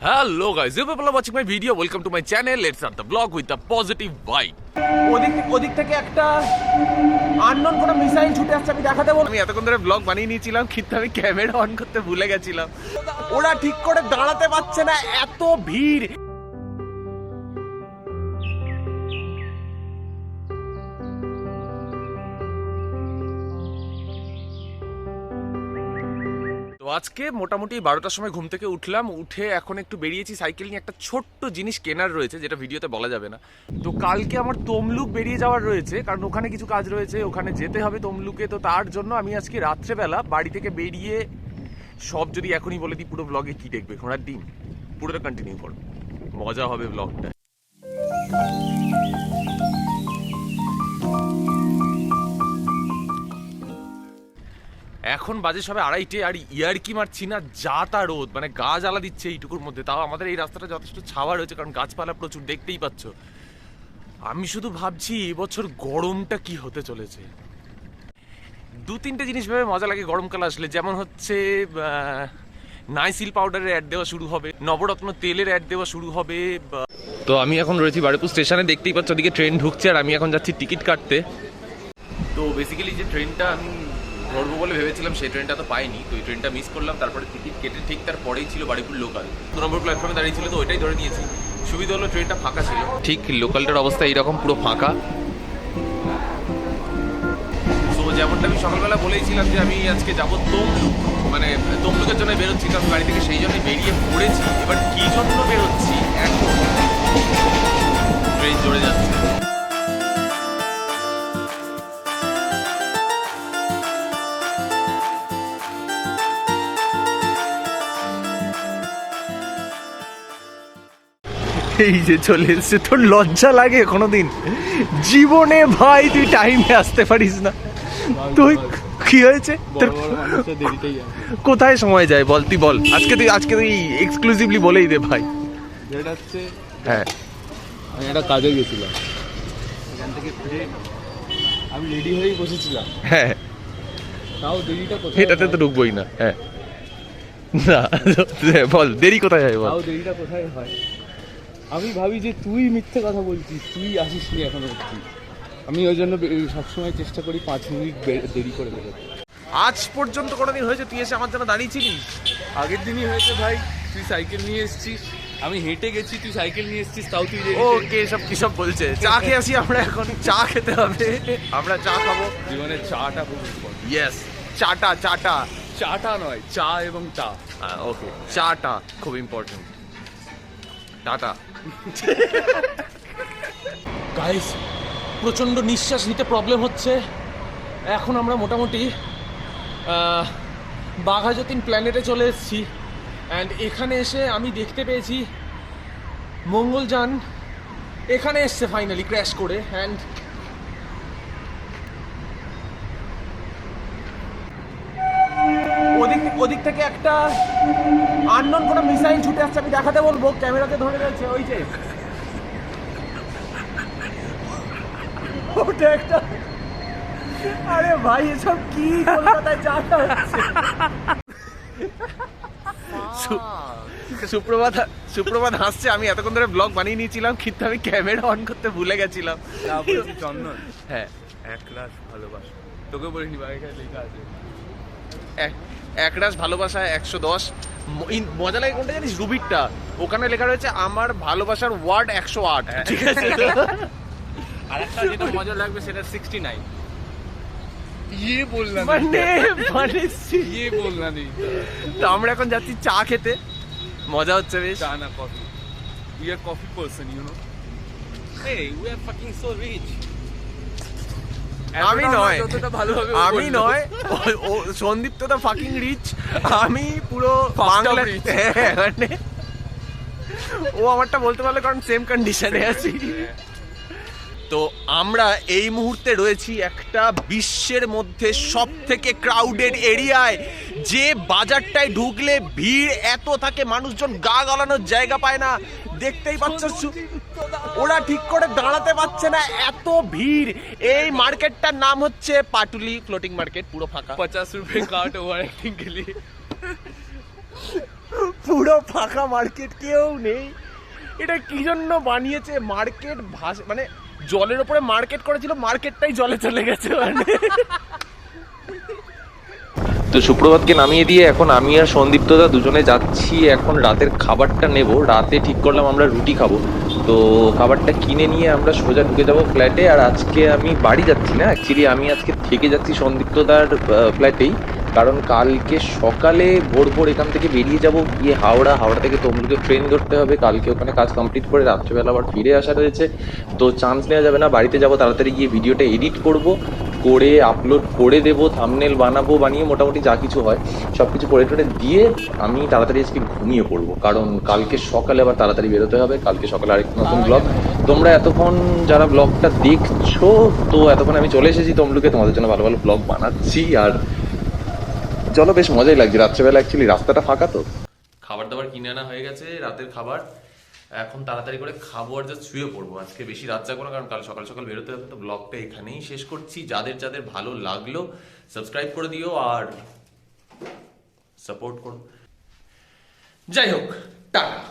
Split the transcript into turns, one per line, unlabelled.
Hello guys, you people are watching my video, welcome to my channel. Let's start the vlog with a positive vibe.
ওদিক ওদিক থেকে একটা unknown কোনো missile ছুটে আসছে আমি দেখাতে বল
আমি এতক্ষণ ধরে ব্লগ বানিয়ে নিয়েছিলাম কিন্তু আমি ক্যামেরা অন করতে ভুলে গেছিলাম
ওরা ঠিক করে দাঁড়াতে পারছে না এত ভিড়
আজকে মোটামুটি বারোটার সময় ঘুম থেকে উঠলাম, উঠে এখন একটু বেরিয়েছি, সাইকেল নিয়ে একটা ছোট্ট জিনিস কেনার রয়েছে, যেটা ভিডিওতে বলা যাবে না। তো কালকে আমার তমলুক বেরিয়ে যাওয়ার রয়েছে, কারণ ওখানে কিছু কাজ রয়েছে, ওখানে যেতে হবে তমলুকে। তো তার জন্য আমি আজকে রাত্রেবেলা বাড়ি থেকে বেরিয়ে সব যদি এখনই বলে দিই, পুরো ব্লগে কি দেখবে? ঘোড়ার ডিম। পুরোটা কন্টিনিউ করো। মজা হবে ব্লগটা এখন বাজে সবে আড়াইটে আর ইয়ার কি মারছি না যা তা রোদ। মানে গা জ্বালা দিচ্ছে এইটুকুর মধ্যে। তাও আমাদের এই রাস্তাটা যথেষ্ট ছাওয়া রয়েছে কারণ গাছপালা প্রচুর দেখতেই পাচ্ছ। আমি শুধু ভাবছি এবছর গরমটা কি হতে চলেছে। দু তিনটে জিনিস ভেবে মজা লাগে গরমকাল আসলে। যেমন হচ্ছে নাইসিল পাউডারের অ্যাড দেওয়া শুরু হবে নবরত্ন তেলের অ্যাড দেওয়া শুরু হবে তো আমি এখন রয়েছি বারুইপুর স্টেশনে দেখতেই পাচ্ছ ওদিকে ট্রেন ঢুকছে আর আমি এখন যাচ্ছি টিকিট কাটতে। তো বেসিক্যালি যে ট্রেনটা আমি ধরবো বলে ভেবেছিলাম সেই ট্রেনটা তো পাইনি। তো ওই ট্রেনটা মিস করলাম তারপরে টিকিট কেটে ঠিক তার পরেই ছিল বাড়িপুর লোকাল দু নম্বর প্ল্যাটফর্মে দাঁড়িয়ে ছিল তো ওইটাই ধরে নিয়েছি। সুবিধা হলো ট্রেনটা ফাঁকা ছিল। ঠিক লোকালটার অবস্থা এইরকম পুরো ফাঁকা। তো যেমনটা আমি সকালবেলা বলেইছিলাম যে আমি আজকে যাব তমলুক। মানে তমলুকের জন্য বেরোচ্ছি কারণ বাড়ি থেকে সেই জন্যই বেরিয়ে পড়েছি। এবার কি জন্য বেরোচ্ছি এখন? ট্রেন জড়ে যাচ্ছে। এই যে চলে এসছে তোর লজ্জা লাগে কোনোদিন? জীবনে ভাই তুই টাইমে আসতে পারিস না। তুই কি হয়েছে? তোর কোথায় সময় যায় বল তুই বল। আজকে তুই আজকে তুই এক্সক্লুসিভলি বলেই দে ভাই।
যেটা হচ্ছে
হ্যাঁ।
আমি একটা কাজে গেছিলাম। এখান থেকে ফিরে আমি রেডি হয়েই বসেছিলাম।
হ্যাঁ।
তাও দেরিটা কোথায়
এটাতে তো? ঢুকবোই না হ্যাঁ। না বল দেরি কোথায় হয় বল?
তাও দেরিটা কোথায় হয়? আমি ভাবি যে তুই মিথ্যে কথা বলছিস তুই আসিস নি এখনও অব্দি আমি ওই জন্য সবসময় চেষ্টা করি পাঁচ মিনিট দেরি করে বেরোতে।
আজ পর্যন্ত কোনোদিন হয়েছে তুই এসে আমার জন্য দাঁড়িয়েছিলিস
আগের দিনই হয়েছে ভাই তুই সাইকেল নিয়ে এসেছিস। আমি হেঁটে গেছি তুই সাইকেল নিয়ে এসেছিস তাও তুই
ওকে সব কি সব বলছে? চা খেয়ে আসি আমরা এখন চা খেতে হবে। আমরা চা খাব।
জীবনে চাটা খুব।
ইয়েস চাটা চাটা।
চাটা নয় চা এবং চা
ওকে চাটা খুব ইম্পর্টেন্ট টাটা গাইস প্রচণ্ড নিঃশ্বাস নিতে প্রবলেম হচ্ছে। এখন আমরা মোটামুটি বাঘাযতীন প্ল্যানেটে চলে এসেছি। অ্যান্ড এখানে এসে আমি দেখতে পেয়েছি মঙ্গলযান। এখানে এসছে ফাইনালি ক্র্যাশ করে। অ্যান্ড
ওদিক থেকে একটা আননোন কোনো মিসাইল ছুটে আসছে আমি দেখাতে বলব ক্যামেরাতে ধরে রয়েছে ওই যে। ওটা একটা আরে ভাই এসব কি কলকাতায় চাটা হচ্ছে?
সুপ্রভাত সুপ্রভাত হাসছে আমি এতক্ষণ ধরে ব্লগ বানিয়ে নিয়েছিলাম কিন্তু আমি ক্যামেরা অন করতে ভুলে গেছিলাম।
চন্দন
হ্যাঁ।
এক রাস ভালোবাসা। তোকে বলিনি বা এখানে লেখা আছে।
একরাশ ভালোবাসা একশো দশ। মজা লাগে কোনটা জানিস? রুবিরটা। ওখানে লেখা রয়েছে আমার ভালোবাসার ওয়ার্ড একশো আট। ঠিক আছে?
আর একটা যেটা মজা লাগবে সেটা সিক্সটি নাইন ইয়ে বললাম।
মানে মানে
ইয়ে বললাম।
তো আমরা এখন যাচ্ছি চা খেতে। মজা হচ্ছে বেশ।
চা না coffee. We are coffee person you know Hey, we are fucking so rich.
আমি নয়। আমি নয়। সন্দীপ তো ফাকিং রিচ আমি পুরো বাংলা হ্যাঁ, মানে ও আমারটা বলতে পারল কারণ সেম কন্ডিশনে আছি। তো আমরা এই মুহূর্তে রয়েছি একটা বিশ্বের মধ্যে সব থেকে ক্রাউডেড এরিয়ায় যে বাজারটায় ঢুকলে ভিড় এত থাকে মানুষজন গা গলানোর জায়গা পায় না। দেখতেই পাচ্ছ ওরা ঠিক করে দাঁড়াতে পারছে না এত ভিড়। এই মার্কেটটার নাম হচ্ছে পাটুলি ফ্লোটিং মার্কেট পুরো ফাঁকা।
পঞ্চাশ রুপে কাট ওভার
পুরো ফাঁকা মার্কেট কেউ নেই। এটা কি জন্য বানিয়েছে মার্কেট ভাস মানে জলের ওপরে মার্কেট করেছিল মার্কেটটাই জলে চলে গেছে মানে।
তো সুপ্রভাতকে নামিয়ে দিয়ে এখন আমি আর সন্দীপ্তদা দুজনে যাচ্ছি এখন রাতের খাবারটা নেব। রাতে ঠিক করলাম আমরা রুটি খাব। তো খাবারটা কিনে নিয়ে আমরা সোজা ঢুকে যাব ফ্ল্যাটে, আর আজকে আমি বাড়ি যাচ্ছি না। অ্যাকচুয়ালি আমি আজকে থেকে যাচ্ছি সন্দীপ্তদার ফ্ল্যাটেই। কারণ কালকে সকালে ভোর ভোর এখান থেকে বেরিয়ে যাব, গিয়ে হাওড়া হাওড়া থেকে তমলুকে ট্রেন ধরতে হবে। কালকে ওখানে কাজ কমপ্লিট করে রাত্রেবেলা আবার ফিরে আসা রয়েছে। তো চান্স নেওয়া যাবে না, বাড়িতে যাব, তাড়াতাড়ি গিয়ে ভিডিওটা এডিট করব। করে আপলোড করে দেবো থামনেল বানাবো বানিয়ে মোটামুটি যা কিছু হয় সব কিছু করে টোরে দিয়ে আমি তাড়াতাড়ি আজকে ঘুমিয়ে পড়ব। কারণ কালকে সকালে আবার তাড়াতাড়ি বেরোতে হবে কালকে সকালে আরেক নতুন ব্লগ তোমরা এতক্ষণ যারা ব্লগটা দেখছ তো এতক্ষণ আমি চলে এসেছি তমলুকে তোমাদের জন্য ভালো ভালো ব্লগ বানাচ্ছি। আর চলো বেশ মজাই লাগছে। রাত্রেবেলা অ্যাকচুয়ালি রাস্তাটা ফাঁকা তো। খাবার দাবার কিনে আনা হয়ে গেছে রাতের খাবার। এখন তাড়াতাড়ি করে খাব আর যা শুয়ে পড়ব। আজকে বেশি রাত যাব না, কারণ কাল সকাল সকাল বেরোতে হবে, তো ব্লগটা এখানেই শেষ করছি। যাদের যাদের ভালো লাগল সাবস্ক্রাইব করে দিও আর সাপোর্ট করো। যাই হোক, টাটা।